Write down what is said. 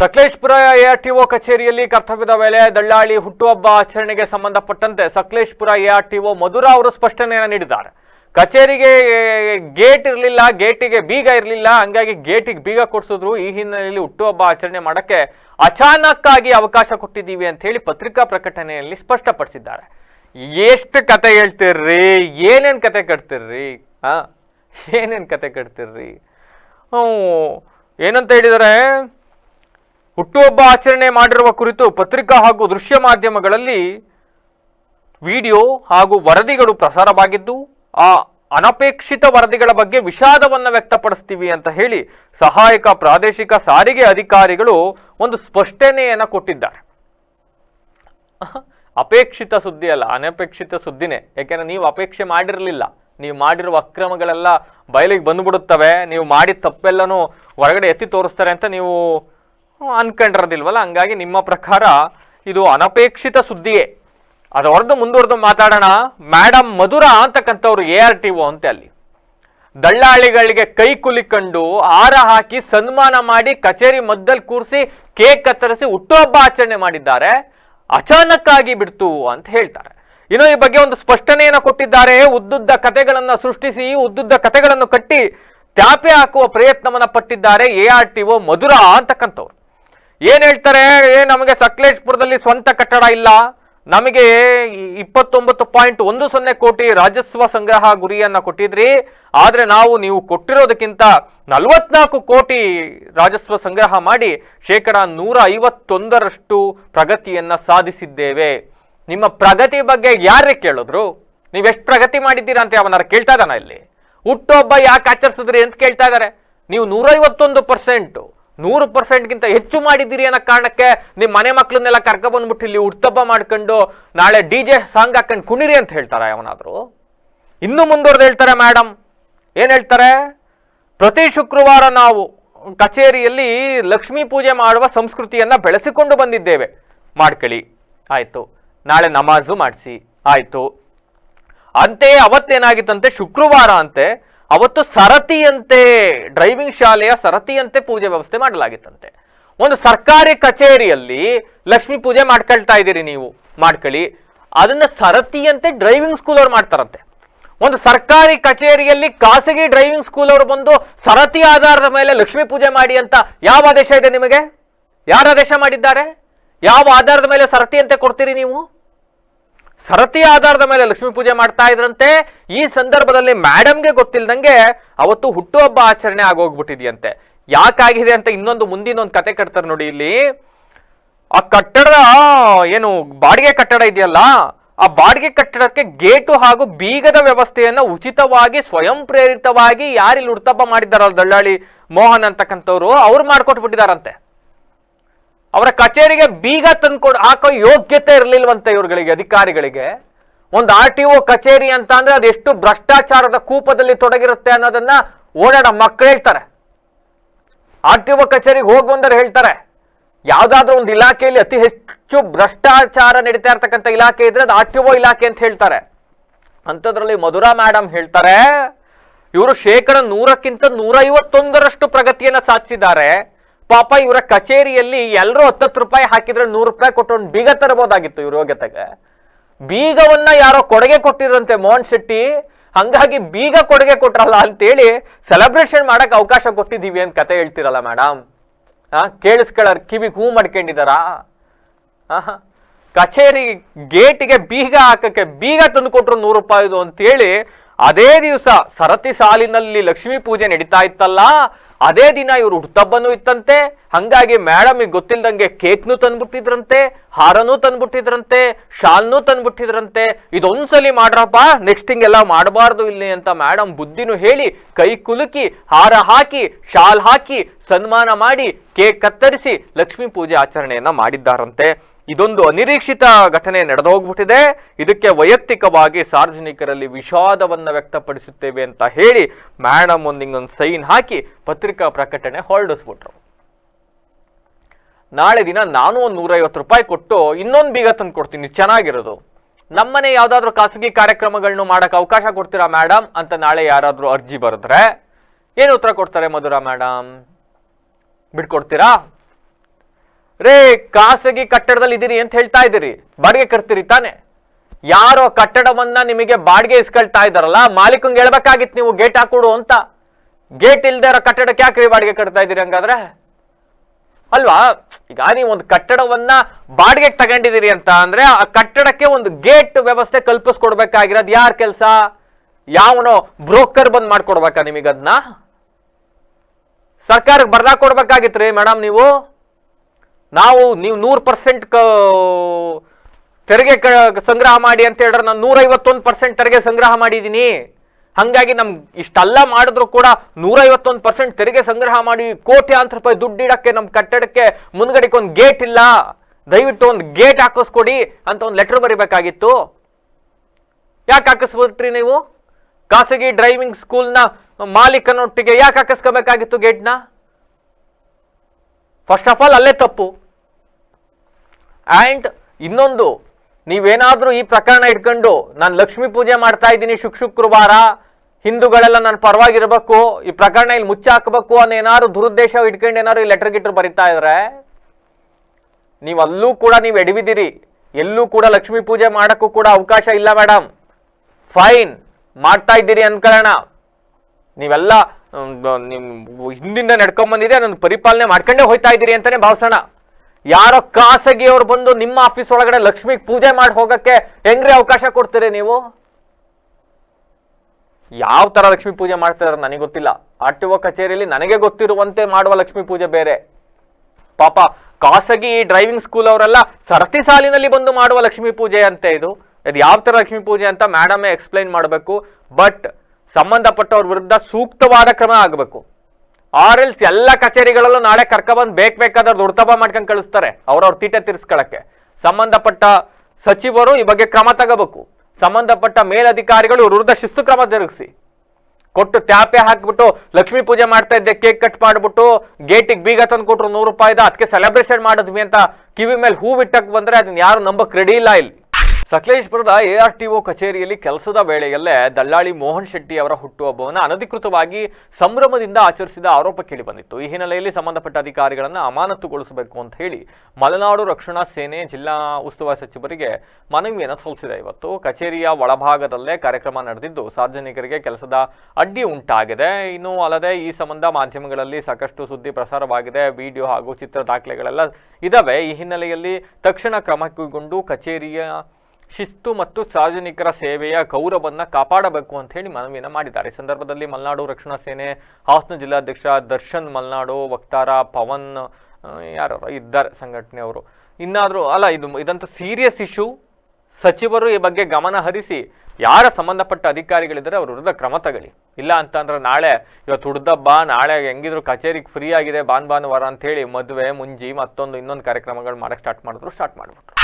Sakleshpur ARTO ಕಚೇರಿಯಲ್ಲಿ ಕರ್ತವ್ಯದ ವೇಳೆ ದಳ್ಳಾಳಿ ಹುಟ್ಟುಹಬ್ಬ ಆಚರಣೆಗೆ ಸಂಬಂಧಪಟ್ಟಂತೆ ಸಕಲೇಶ್ಪುರ ಎಆರ್ಟಿಒ ಮಧುರಾ ಅವರು ಸ್ಪಷ್ಟನೆಯನ್ನು ನೀಡಿದ್ದಾರೆ. ಕಚೇರಿಗೆ ಗೇಟ್ ಇರಲಿಲ್ಲ, ಗೇಟಿಗೆ ಬೀಗ ಇರಲಿಲ್ಲ, ಹಂಗಾಗಿ ಗೇಟಿಗೆ ಬೀಗ ಕೊಡಿಸಿದ್ರು. ಈ ಹಿನ್ನೆಲೆಯಲ್ಲಿ ಹುಟ್ಟುಹಬ್ಬ ಆಚರಣೆ ಮಾಡಕ್ಕೆ ಅಚಾನಕ್ ಆಗಿ ಅವಕಾಶ ಕೊಟ್ಟಿದ್ದೀವಿ ಅಂತ ಹೇಳಿ ಪತ್ರಿಕಾ ಪ್ರಕಟಣೆಯಲ್ಲಿ ಸ್ಪಷ್ಟಪಡಿಸಿದ್ದಾರೆ. ಎಷ್ಟು ಕತೆ ಹೇಳ್ತಿರ್ರಿ? ಏನೇನು ಕತೆ ಕಟ್ತಿರ್ರಿ? ಹಾ ಏನೇನು ಕತೆ ಕಟ್ತಿರ್ರಿ? ಏನಂತ ಹೇಳಿದರೆ? ಹುಟ್ಟುಹಬ್ಬ ಆಚರಣೆ ಮಾಡಿರುವ ಕುರಿತು ಪತ್ರಿಕಾ ಹಾಗೂ ದೃಶ್ಯ ಮಾಧ್ಯಮಗಳಲ್ಲಿ ವಿಡಿಯೋ ಹಾಗೂ ವರದಿಗಳು ಪ್ರಸಾರವಾಗಿದ್ದು, ಆ ಅನಪೇಕ್ಷಿತ ವರದಿಗಳ ಬಗ್ಗೆ ವಿಷಾದವನ್ನು ವ್ಯಕ್ತಪಡಿಸ್ತೀವಿ ಅಂತ ಹೇಳಿ ಸಹಾಯಕ ಪ್ರಾದೇಶಿಕ ಸಾರಿಗೆ ಅಧಿಕಾರಿಗಳು ಒಂದು ಸ್ಪಷ್ಟನೆಯನ್ನ ಕೊಟ್ಟಿದ್ದಾರೆ. ಅಪೇಕ್ಷಿತ ಸುದ್ದಿ ಅಲ್ಲ, ಅನಪೇಕ್ಷಿತ ಸುದ್ದಿನೇ. ಯಾಕೆಂದ್ರೆ ನೀವು ಅಪೇಕ್ಷೆ ಮಾಡಿರಲಿಲ್ಲ. ನೀವು ಮಾಡಿರುವ ಅಕ್ರಮಗಳೆಲ್ಲ ಬಯಲಿಗೆ ಬಂದುಬಿಡುತ್ತವೆ. ನೀವು ಮಾಡಿದ ತಪ್ಪೆಲ್ಲನೂ ಹೊರಗಡೆ ಎತ್ತಿ ತೋರಿಸ್ತಾರೆ ಅಂತ ನೀವು ಅನ್ಕೊಂಡಿರೋದಿಲ್ವಲ್ಲ? ಹಂಗಾಗಿ ನಿಮ್ಮ ಪ್ರಕಾರ ಇದು ಅನಪೇಕ್ಷಿತ ಸುದ್ದಿಯೇ. ಅದು ಹೊರದು ಮುಂದುವರೆದು ಮಾತಾಡೋಣ. ಮ್ಯಾಡಮ್ ಮಧುರ ಅಂತಕ್ಕಂಥವ್ರು ಎ ಆರ್ ಟಿ ಒ ಅಂತೆ ಅಲ್ಲಿ. ದಳ್ಳಾಳಿಗಳಿಗೆ ಕೈ ಕುಲಿಕೊಂಡು ಹಾರ ಹಾಕಿ ಸನ್ಮಾನ ಮಾಡಿ ಕಚೇರಿ ಮದ್ದಲ್ಲಿ ಕೂರಿಸಿ ಕೇಕ್ ಕತ್ತರಿಸಿ ಹುಟ್ಟುಹಬ್ಬ ಆಚರಣೆ ಮಾಡಿದ್ದಾರೆ. ಅಚಾನಕ್ ಆಗಿ ಬಿಡ್ತು ಅಂತ ಹೇಳ್ತಾರೆ. ಇನ್ನು ಈ ಬಗ್ಗೆ ಒಂದು ಸ್ಪಷ್ಟನೆಯನ್ನು ಕೊಟ್ಟಿದ್ದಾರೆ. ಉದ್ದುದ್ದ ಕತೆಗಳನ್ನು ಸೃಷ್ಟಿಸಿ, ಉದ್ದುದ್ದ ಕತೆಗಳನ್ನು ಕಟ್ಟಿ ತ್ಯಾಪೆ ಹಾಕುವ ಪ್ರಯತ್ನವನ್ನ ಪಟ್ಟಿದ್ದಾರೆ A R T O Madhura ಅಂತಕ್ಕಂಥವ್ರು. ಏನ್ ಹೇಳ್ತಾರೆ? ನಮಗೆ ಸಕಲೇಶ್ಪುರದಲ್ಲಿ ಸ್ವಂತ ಕಟ್ಟಡ ಇಲ್ಲ. ನಮಗೆ ಇಪ್ಪತ್ತೊಂಬತ್ತು ಪಾಯಿಂಟ್ ಒಂದು ಸೊನ್ನೆ ಕೋಟಿ ರಾಜಸ್ವ ಸಂಗ್ರಹ ಗುರಿಯನ್ನ ಕೊಟ್ಟಿದ್ರಿ. ಆದ್ರೆ ನಾವು ನೀವು ಕೊಟ್ಟಿರೋದಕ್ಕಿಂತ ನಲವತ್ನಾಲ್ಕು ಕೋಟಿ ರಾಜಸ್ವ ಸಂಗ್ರಹ ಮಾಡಿ ಶೇಕಡ ನೂರ ಐವತ್ತೊಂದರಷ್ಟು ಪ್ರಗತಿಯನ್ನ ಸಾಧಿಸಿದ್ದೇವೆ. ನಿಮ್ಮ ಪ್ರಗತಿ ಬಗ್ಗೆ ಯಾರೇ ಕೇಳಿದ್ರು? ನೀವೆಷ್ಟು ಪ್ರಗತಿ ಮಾಡಿದ್ದೀರಾ ಅಂತ ಅವನಾರ ಕೇಳ್ತಾ ಇದ್ದಾನ ಇಲ್ಲಿ? ಹುಟ್ಟುಹಬ್ಬ ಯಾಕೆ ಆಚರಿಸಿದ್ರಿ ಅಂತ ಕೇಳ್ತಾ ಇದ್ದಾರೆ. ನೀವು ನೂರೈವತ್ತೊಂದು ಪರ್ಸೆಂಟ್. ನೂರು ಪರ್ಸೆಂಟ್ಗಿಂತ ಹೆಚ್ಚು ಮಾಡಿದ್ದೀರಿ ಅನ್ನೋ ಕಾರಣಕ್ಕೆ ನಿಮ್ಮ ಮನೆ ಮಕ್ಕಳನ್ನೆಲ್ಲ ಕರ್ಕೊಬಂದ್ಬಿಟ್ಟು ಇಲ್ಲಿ ಹುಟ್ಟಬ್ಬ ಮಾಡ್ಕೊಂಡು ನಾಳೆ ಡಿ ಜೆ ಸಾಂಗ್ ಹಾಕೊಂಡು ಕುಣಿರಿ ಅಂತ ಹೇಳ್ತಾರ ಅವನಾದರೂ ಇನ್ನು ಮುಂದುವರೆದು ಹೇಳ್ತಾರೆ ಮೇಡಮ್ ಏನು ಹೇಳ್ತಾರೆ? ಪ್ರತಿ ಶುಕ್ರವಾರ ನಾವು ಕಚೇರಿಯಲ್ಲಿ ಲಕ್ಷ್ಮೀ ಪೂಜೆ ಮಾಡುವ ಸಂಸ್ಕೃತಿಯನ್ನ ಬೆಳೆಸಿಕೊಂಡು ಬಂದಿದ್ದೇವೆ. ಮಾಡ್ಕೊಳ್ಳಿ. ಆಯ್ತು. ನಾಳೆ ನಮಾಜು ಮಾಡಿಸಿ. ಆಯ್ತು. ಅಂತೆಯೇ ಅವತ್ತೇನಾಗಿತ್ತಂತೆ? ಶುಕ್ರವಾರ ಅಂತೆ. ಅವತ್ತು ಸರತಿಯಂತೆ, ಡ್ರೈವಿಂಗ್ ಶಾಲೆಯ ಸರತಿಯಂತೆ ಪೂಜೆ ವ್ಯವಸ್ಥೆ ಮಾಡಲಾಗಿತ್ತಂತೆ. ಒಂದು ಸರ್ಕಾರಿ ಕಚೇರಿಯಲ್ಲಿ ಲಕ್ಷ್ಮಿ ಪೂಜೆ ಮಾಡ್ಕೊಳ್ತಾ ಇದ್ದೀರಿ ನೀವು, ಮಾಡ್ಕೊಳ್ಳಿ. ಅದನ್ನ ಸರತಿಯಂತೆ ಡ್ರೈವಿಂಗ್ ಸ್ಕೂಲ್ ಅವ್ರು ಮಾಡ್ತಾರಂತೆ. ಒಂದು ಸರ್ಕಾರಿ ಕಚೇರಿಯಲ್ಲಿ ಖಾಸಗಿ ಡ್ರೈವಿಂಗ್ ಸ್ಕೂಲ್ ಅವರು ಬಂದು ಸರತಿ ಆಧಾರದ ಮೇಲೆ ಲಕ್ಷ್ಮೀ ಪೂಜೆ ಮಾಡಿ ಅಂತ ಯಾವ ಆದೇಶ ಇದೆ ನಿಮಗೆ? ಯಾರು ಆದೇಶ ಮಾಡಿದ್ದಾರೆ? ಯಾವ ಆಧಾರದ ಮೇಲೆ ಸರತಿಯಂತೆ ಕೊಡ್ತೀರಿ ನೀವು? ಸರತಿ ಆಧಾರದ ಮೇಲೆ ಲಕ್ಷ್ಮೀ ಪೂಜೆ ಮಾಡ್ತಾ ಇದ್ರಂತೆ. ಈ ಸಂದರ್ಭದಲ್ಲಿ ಮ್ಯಾಡಮ್ಗೆ ಗೊತ್ತಿಲ್ದಂಗೆ ಅವತ್ತು ಹುಟ್ಟುಹಬ್ಬ ಆಚರಣೆ ಆಗೋಗ್ಬಿಟ್ಟಿದೆಯಂತೆ. ಯಾಕಾಗಿದೆ ಅಂತ ಇನ್ನೊಂದು ಮುಂದಿನ ಒಂದು ಕತೆ ಕಟ್ತಾರೆ ನೋಡಿ ಇಲ್ಲಿ. ಆ ಕಟ್ಟಡ ಏನು ಬಾಡಿಗೆ ಕಟ್ಟಡ ಇದೆಯಲ್ಲ, ಆ ಬಾಡಿಗೆ ಕಟ್ಟಡಕ್ಕೆ ಗೇಟು ಹಾಗೂ ಬೀಗದ ವ್ಯವಸ್ಥೆಯನ್ನು ಉಚಿತವಾಗಿ ಸ್ವಯಂ ಪ್ರೇರಿತವಾಗಿ ಯಾರಿಲ್ಲಿ ಹುಡ್ತಬ್ಬ ಮಾಡಿದ್ದಾರಲ್ಲ ದಳ್ಳಾಳಿ ಮೋಹನ್ ಅಂತಕ್ಕಂಥವ್ರು, ಅವ್ರು ಮಾಡ್ಕೊಟ್ಬಿಟ್ಟಿದಾರಂತೆ. ಅವರ ಕಚೇರಿಗೆ ಬೀಗ ತಂದ್ಕೊಡ್ ಹಾಕೋ ಯೋಗ್ಯತೆ ಇರಲಿಲ್ವಂತೆ ಇವ್ರುಗಳಿಗೆ, ಅಧಿಕಾರಿಗಳಿಗೆ. ಒಂದು ಆರ್ ಟಿ ಒ ಕಚೇರಿ ಅಂತ ಅಂದ್ರೆ ಅದೆಷ್ಟು ಭ್ರಷ್ಟಾಚಾರದ ಕೂಪದಲ್ಲಿ ತೊಡಗಿರುತ್ತೆ ಅನ್ನೋದನ್ನ ಓಡಾಡ ಮಕ್ಕಳು ಹೇಳ್ತಾರೆ. ಆರ್ ಟಿ ಒ ಕಚೇರಿಗೆ ಹೋಗಿ ಬಂದರೆ ಹೇಳ್ತಾರೆ. ಯಾವ್ದಾದ್ರು ಒಂದು ಇಲಾಖೆಯಲ್ಲಿ ಅತಿ ಹೆಚ್ಚು ಭ್ರಷ್ಟಾಚಾರ ನಡೀತಾ ಇರ್ತಕ್ಕಂಥ ಇಲಾಖೆ ಇದ್ರೆ ಅದು ಆರ್ ಟಿ ಒ ಇಲಾಖೆ ಅಂತ ಹೇಳ್ತಾರೆ. ಅಂಥದ್ರಲ್ಲಿ ಮಧುರಾ ಮೇಡಮ್ ಹೇಳ್ತಾರೆ, ಇವರು ಶೇಕಡ ನೂರಕ್ಕಿಂತ ನೂರೈವತ್ತೊಂದರಷ್ಟು ಪ್ರಗತಿಯನ್ನ ಸಾಧಿಸಿದ್ದಾರೆ. ಪಾಪ ಇವರ ಕಚೇರಿಯಲ್ಲಿ ಎಲ್ಲರೂ ಹತ್ತತ್ತು ರೂಪಾಯಿ ಹಾಕಿದ್ರೆ ನೂರು ರೂಪಾಯಿ ಕೊಟ್ಟು ಬೀಗ ತರಬಹುದಾಗಿತ್ತು ಇವ್ರ ಯೋಗ್ಯತೆಗ. ಬೀಗವನ್ನ ಯಾರೋ ಕೊಡುಗೆ ಕೊಟ್ಟಿರಂತೆ ಮೋಹನ್ ಶೆಟ್ಟಿ, ಹಂಗಾಗಿ ಬೀಗ ಕೊಡುಗೆ ಕೊಟ್ರಲ್ಲ ಅಂತೇಳಿ ಸೆಲೆಬ್ರೇಷನ್ ಮಾಡಕ್ ಅವಕಾಶ ಕೊಟ್ಟಿದ್ದೀವಿ ಅಂತ ಕತೆ ಹೇಳ್ತಿರಲ್ಲ ಮೇಡಮ್ ಹಾ ಕೇಳಿಸ್ಕೊಳ್ಳೋರ್ ಕಿವಿಗೆ ಹೂ ಮಾಡ್ಕೊಂಡಿದಾರಾ. ಕಚೇರಿ ಗೇಟಿಗೆ ಬೀಗ ಹಾಕಕ್ಕೆ ಬೀಗ ತಂದು ಕೊಟ್ರು ನೂರು ರೂಪಾಯಿದು ಅಂತೇಳಿ ಅದೇ ದಿವಸ ಸರತಿ ಸಾಲಿನಲ್ಲಿ ಲಕ್ಷ್ಮೀ ಪೂಜೆ ನಡೀತಾ ಇತ್ತಲ್ಲ, ಅದೇ ದಿನ ಇವರು ಹುಟ್ಟಬ್ಬನೂ ಇತ್ತಂತೆ. ಹಂಗಾಗಿ ಮೇಡಮ್ ಗೊತ್ತಿಲ್ದಂಗೆ ಕೇಕ್ನು ತಂದ್ಬಿಟ್ಟಿದ್ರಂತೆ, ಹಾರನೂ ತಂದ್ಬಿಟ್ಟಿದ್ರಂತೆ, ಶಾಲ್ನೂ ತಂದ್ಬಿಟ್ಟಿದ್ರಂತೆ. ಇದೊಂದ್ಸಲಿ ಮಾಡ್ರಪ್ಪ ನೆಕ್ಸ್ಟ್ ಹಿಂಗೆಲ್ಲ ಮಾಡಬಾರ್ದು ಇಲ್ಲಿ ಅಂತ ಮೇಡಮ್ ಬುದ್ಧಿನೂ ಹೇಳಿ ಕೈ ಕುಲುಕಿ, ಹಾರ ಹಾಕಿ, ಶಾಲ್ ಹಾಕಿ, ಸನ್ಮಾನ ಮಾಡಿ, ಕೇಕ್ ಕತ್ತರಿಸಿ ಲಕ್ಷ್ಮೀ ಪೂಜೆ ಆಚರಣೆಯನ್ನ ಮಾಡಿದ್ದಾರಂತೆ. ಇದೊಂದು ಅನಿರೀಕ್ಷಿತ ಘಟನೆ ನಡೆದು ಹೋಗ್ಬಿಟ್ಟಿದೆ ಇದಕ್ಕೆ ವೈಯಕ್ತಿಕವಾಗಿ ಸಾರ್ವಜನಿಕರಲ್ಲಿ ವಿಷಾದವನ್ನು ವ್ಯಕ್ತಪಡಿಸುತ್ತೇವೆ ಅಂತ ಹೇಳಿ ಮೇಡಮ್ ಒಂದಿಂಗೊಂದು ಸೈನ್ ಹಾಕಿ ಪತ್ರಿಕಾ ಪ್ರಕಟಣೆ ಹೊರಡಿಸ್ಬಿಟ್ರು. ನಾಳೆ ದಿನ ನಾನು ಒಂದು ನೂರೈವತ್ತು ರೂಪಾಯಿ ಕೊಟ್ಟು ಇನ್ನೊಂದು ಬೀಗ ತಂದು ಕೊಡ್ತೀನಿ, ಚೆನ್ನಾಗಿರೋದು. ನಮ್ಮನೆ ಯಾವುದಾದ್ರೂ ಖಾಸಗಿ ಕಾರ್ಯಕ್ರಮಗಳನ್ನು ಮಾಡಕ್ ಅವಕಾಶ ಕೊಡ್ತೀರಾ ಮೇಡಮ್? ಅಂತ ನಾಳೆ ಯಾರಾದರೂ ಅರ್ಜಿ ಬರೆದ್ರೆ ಏನು ಉತ್ತರ ಕೊಡ್ತಾರೆ ಮಧುರಾ ಮೇಡಮ್? ಬಿಟ್ಕೊಡ್ತೀರಾ? ರೇ, ಖಾಸಗಿ ಕಟ್ಟಡದಲ್ಲಿ ಇದ್ದೀರಿ ಅಂತ ಹೇಳ್ತಾ ಇದ್ದೀರಿ. ಬಾಡಿಗೆ ಕಟ್ತೀರಿ ತಾನೆ. ಯಾರೋ ಕಟ್ಟಡವನ್ನ ನಿಮಗೆ ಬಾಡಿಗೆ ಇಸ್ಕೊಳ್ತಾ ಇದ್ದಾರಲ್ಲ, ಮಾಲೀಕಂಗೆ ಹೇಳ್ಬೇಕಾಗಿತ್ತು ನೀವು ಗೇಟ್ ಹಾಕೊಡು ಅಂತ. ಗೇಟ್ ಇಲ್ದೇ ಇರೋ ಕಟ್ಟಡಕ್ಕೆ ಯಾಕೆ ಬಾಡಿಗೆ ಕಟ್ತಾ ಇದ್ದೀರಿ ಹಂಗಾದ್ರೆ? ಅಲ್ವಾ? ಈಗ ನೀವು ಒಂದು ಕಟ್ಟಡವನ್ನ ಬಾಡಿಗೆಗೆ ತಗೊಂಡಿದ್ದೀರಿ ಅಂತ ಅಂದ್ರೆ ಆ ಕಟ್ಟಡಕ್ಕೆ ಒಂದು ಗೇಟ್ ವ್ಯವಸ್ಥೆ ಕಲ್ಪಿಸ್ಕೊಡ್ಬೇಕಾಗಿರೋದು ಯಾರ ಕೆಲಸ? ಯಾವನೋ ಬ್ರೋಕರ್ ಬಂದ್ ಮಾಡ್ಕೊಡ್ಬೇಕಾ ನಿಮಗದನ್ನ ಸರ್ಕಾರಕ್ಕೆ ಬರ್ದಾ ಕೊಡ್ಬೇಕಾಗಿತ್ರಿ ಮೇಡಮ್ ನೀವು? ನಾವು ನೀವು ನೂರು ಪರ್ಸೆಂಟ್ ತೆರಿಗೆ ಸಂಗ್ರಹ ಮಾಡಿ ಅಂತ ಹೇಳಿದ್ರೆ ನಾನು ನೂರೈವತ್ತೊಂದು ಪರ್ಸೆಂಟ್ ತೆರಿಗೆ ಸಂಗ್ರಹ ಮಾಡಿದ್ದೀನಿ. ಹಂಗಾಗಿ ನಮ್ಗೆ ಇಷ್ಟೆಲ್ಲ ಮಾಡಿದ್ರು ಕೂಡ ನೂರೈವತ್ತೊಂದು ಪರ್ಸೆಂಟ್ ತೆರಿಗೆ ಸಂಗ್ರಹ ಮಾಡಿ ಕೋಟ್ಯಾಂತರ ರೂಪಾಯಿ ದುಡ್ಡು ಇಡಕ್ಕೆ ನಮ್ಮ ಕಟ್ಟಡಕ್ಕೆ ಮುಂದ್ಗಡೆಗೆ ಒಂದು ಗೇಟ್ ಇಲ್ಲ. ದಯವಿಟ್ಟು ಒಂದು ಗೇಟ್ ಹಾಕಿಸ್ಕೊಡಿ ಅಂತ ಒಂದು ಲೆಟರ್ ಬರಿಬೇಕಾಗಿತ್ತು. ಯಾಕೆ ಹಾಕಿಸ್ಬಿಟ್ರಿ ನೀವು? ಖಾಸಗಿ ಡ್ರೈವಿಂಗ್ ಸ್ಕೂಲ್ನ ಮಾಲೀಕನೊಟ್ಟಿಗೆ ಯಾಕೆ ಹಾಕಿಸ್ಕೋಬೇಕಾಗಿತ್ತು ಗೇಟ್ನ? ಫಸ್ಟ್ ಆಫ್ ಆಲ್ ಅಲ್ಲೇ ತಪ್ಪು. ಆ್ಯಂಡ್ ಇನ್ನೊಂದು, ನೀವೇನಾದರೂ ಈ ಪ್ರಕರಣ ಇಟ್ಕೊಂಡು, ನಾನು ಲಕ್ಷ್ಮೀ ಪೂಜೆ ಮಾಡ್ತಾ ಇದ್ದೀನಿ ಶುಕ್ ಶುಕ್ರವಾರ, ಹಿಂದೂಗಳೆಲ್ಲ ನನ್ನ ಪರವಾಗಿರ್ಬೇಕು, ಈ ಪ್ರಕರಣ ಇಲ್ಲಿ ಮುಚ್ಚಾಕಬೇಕು ಅನ್ನೋ ಏನಾದ್ರು ದುರುದ್ದೇಶ ಇಟ್ಕೊಂಡು ಏನಾದ್ರು ಈ ಲೆಟರ್ ಗಿಟ್ರು ಬರಿತಾ ಇದ್ರೆ ನೀವು ಅಲ್ಲೂ ಕೂಡ ನೀವು ಎಡವಿದಿರಿ. ಎಲ್ಲೂ ಕೂಡ ಲಕ್ಷ್ಮೀ ಪೂಜೆ ಮಾಡೋಕ್ಕೂ ಕೂಡ ಅವಕಾಶ ಇಲ್ಲ ಮೇಡಮ್ ಫೈನ್ ಮಾಡ್ತಾ ಇದ್ದೀರಿ ಅನ್ಕೊಳ್ಳೋಣ ನೀವೆಲ್ಲ ಮ್, ನಿಮ್ ಹಿಂದಿಂದ ನಡ್ಕೊಂಬಂದಿದೆ ಅದನ್ನು ಪರಿಪಾಲನೆ ಮಾಡ್ಕೊಂಡೇ ಹೋಯ್ತಾ ಇದ್ದೀರಿ ಅಂತಾನೆ ಭಾವಿಸೋಣ. ಯಾರೋ ಖಾಸಗಿಯವ್ರು ಬಂದು ನಿಮ್ಮ ಆಫೀಸ್ ಒಳಗಡೆ ಲಕ್ಷ್ಮಿಗೆ ಪೂಜೆ ಮಾಡಿ ಹೋಗಕ್ಕೆ ಹೆಂಗ್ರಿ ಅವಕಾಶ ಕೊಡ್ತೀರಿ ನೀವು? ಯಾವ ತರ ಲಕ್ಷ್ಮೀ ಪೂಜೆ ಮಾಡ್ತಾರೆ ನನಗೆ ಗೊತ್ತಿಲ್ಲ. ಆರ್ ಟಿ ಒ ಕಚೇರಿಯಲ್ಲಿ ನನಗೆ ಗೊತ್ತಿರುವಂತೆ ಮಾಡುವ ಲಕ್ಷ್ಮೀ ಪೂಜೆ ಬೇರೆ. ಪಾಪ ಖಾಸಗಿ ಡ್ರೈವಿಂಗ್ ಸ್ಕೂಲ್ ಅವರೆಲ್ಲ ಸರತಿ ಸಾಲಿನಲ್ಲಿ ಬಂದು ಮಾಡುವ ಲಕ್ಷ್ಮೀ ಪೂಜೆ ಅಂತೆ ಇದು. ಇದು ಯಾವ ತರ ಲಕ್ಷ್ಮೀ ಪೂಜೆ ಅಂತ ಮೇಡಮೇ ಎಕ್ಸ್ಪ್ಲೈನ್ ಮಾಡಬೇಕು. ಬಟ್ ಸಂಬಂಧಪಟ್ಟವ್ರ ವಿರುದ್ಧ ಸೂಕ್ತವಾದ ಕ್ರಮ ಆಗಬೇಕು. ಆರ್ ಎಲ್ಸ್ ಎಲ್ಲ ಕಚೇರಿಗಳಲ್ಲೂ ನಾಳೆ ಕರ್ಕೊಬಂದು ಬೇಕು ಬೇಕಾದ್ರೆ ದುರ್ತಪ ಮಾಡ್ಕೊಂಡು ಕಳಿಸ್ತಾರೆ. ಅವ್ರವ್ರ ತೀಟ ತೀರಿಸ್ಕೊಳಕ್ಕೆ. ಸಂಬಂಧಪಟ್ಟ ಸಚಿವರು ಈ ಬಗ್ಗೆ ಕ್ರಮ ತಗೋಬೇಕು. ಸಂಬಂಧಪಟ್ಟ ಮೇಲಧಿಕಾರಿಗಳು ವಿರುದ್ಧ ಶಿಸ್ತು ಕ್ರಮ ಜರುಗಿಸಿ. ಕೊಟ್ಟು ತ್ಯಾಪೆ ಹಾಕ್ಬಿಟ್ಟು ಲಕ್ಷ್ಮೀ ಪೂಜೆ ಮಾಡ್ತಾ ಇದ್ದೆ, ಕೇಕ್ ಕಟ್ ಮಾಡಿಬಿಟ್ಟು ಗೇಟಿಗೆ ಬೀಗ ತಂದು ಕೊಟ್ರು ನೂರು ರೂಪಾಯಿದ ಅದಕ್ಕೆ ಸೆಲೆಬ್ರೇಷನ್ ಮಾಡಿದ್ವಿ ಅಂತ ಕಿವಿ ಮೇಲೆ ಹೂ ಇಟ್ಟಕ್ಕೆ ಬಂದರೆ ಅದನ್ನ ಯಾರು ನಂಬಕ್ ರೆಡಿ ಇಲ್ಲ ಇಲ್ಲಿ. ಸಕಲೇಶ್ಪುರದ ಎ ಆರ್ ಟಿ ಒ ಕಚೇರಿಯಲ್ಲಿ ಕೆಲಸದ ವೇಳೆಯಲ್ಲೇ ದಳ್ಳಾಳಿ ಮೋಹನ್ ಶೆಟ್ಟಿ ಅವರ ಹುಟ್ಟುಹಬ್ಬವನ್ನು ಅನಧಿಕೃತವಾಗಿ ಸಂಭ್ರಮದಿಂದ ಆಚರಿಸಿದ ಆರೋಪ ಕೇಳಿಬಂದಿತ್ತು. ಈ ಹಿನ್ನೆಲೆಯಲ್ಲಿ ಸಂಬಂಧಪಟ್ಟ ಅಧಿಕಾರಿಗಳನ್ನು ಅಮಾನತುಗೊಳಿಸಬೇಕು ಅಂತ ಹೇಳಿ ಮಲೆನಾಡು ರಕ್ಷಣಾ ಸೇನೆ ಜಿಲ್ಲಾ ಉಸ್ತುವಾರಿ ಸಚಿವರಿಗೆ ಮನವಿಯನ್ನು ಸಲ್ಲಿಸಿದೆ. ಇವತ್ತು ಕಚೇರಿಯ ಒಳಭಾಗದಲ್ಲೇ ಕಾರ್ಯಕ್ರಮ ನಡೆದಿದ್ದು ಸಾರ್ವಜನಿಕರಿಗೆ ಕೆಲಸದ ಅಡ್ಡಿ ಉಂಟಾಗಿದೆ. ಇನ್ನು ಅಲ್ಲದೆ ಈ ಸಂಬಂಧ ಮಾಧ್ಯಮಗಳಲ್ಲಿ ಸಾಕಷ್ಟು ಸುದ್ದಿ ಪ್ರಸಾರವಾಗಿದೆ. ವಿಡಿಯೋ ಹಾಗೂ ಚಿತ್ರ ದಾಖಲೆಗಳೆಲ್ಲ ಇದಾವೆ. ಈ ಹಿನ್ನೆಲೆಯಲ್ಲಿ ತಕ್ಷಣ ಕ್ರಮ ಕೈಗೊಂಡು ಕಚೇರಿಯ ಶಿಸ್ತು ಮತ್ತು ಸಾರ್ವಜನಿಕರ ಸೇವೆಯ ಗೌರವವನ್ನು ಕಾಪಾಡಬೇಕು ಅಂತ ಹೇಳಿ ಮನವಿಯನ್ನು ಮಾಡಿದ್ದಾರೆ. ಸಂದರ್ಭದಲ್ಲಿ ಮಲೆನಾಡು ರಕ್ಷಣಾ ಸೇನೆ, ಹಾಸನ ಜಿಲ್ಲಾಧ್ಯಕ್ಷ ದರ್ಶನ್ ಮಲ್ನಾಡು, ವಕ್ತಾರ ಪವನ್ ಯಾರು ಇದ್ದಾರೆ ಸಂಘಟನೆಯವರು ಇನ್ನಾದರೂ ಅಲ್ಲ, ಇದು ಇದಂತ ಸೀರಿಯಸ್ ಇಶ್ಯೂ ಸಚಿವರು ಈ ಬಗ್ಗೆ ಗಮನ ಹರಿಸಿ, ಯಾರ ಸಂಬಂಧಪಟ್ಟ ಅಧಿಕಾರಿಗಳಿದ್ದಾರೆ ಅವ್ರ ವಿರುದ್ಧ ಕ್ರಮ ತಗೊಳ್ಳಿ. ಇಲ್ಲ ಅಂತಂದ್ರೆ ನಾಳೆ ಇವತ್ತು ಹುಡ್ದಬ್ಬ ನಾಳೆ ಹೆಂಗಿದ್ರು ಕಚೇರಿಗೆ ಫ್ರೀ ಆಗಿದೆ ಬಾನ್ ಭಾನುವಾರ ಹೇಳಿ ಮದುವೆ, ಮುಂಜಿ ಮತ್ತೊಂದು ಇನ್ನೊಂದು ಕಾರ್ಯಕ್ರಮಗಳು ಮಾಡಕ್ಕೆ ಸ್ಟಾರ್ಟ್ ಮಾಡಿದ್ರು ಸ್ಟಾರ್ಟ್ ಮಾಡ್ಬಿಟ್ರು.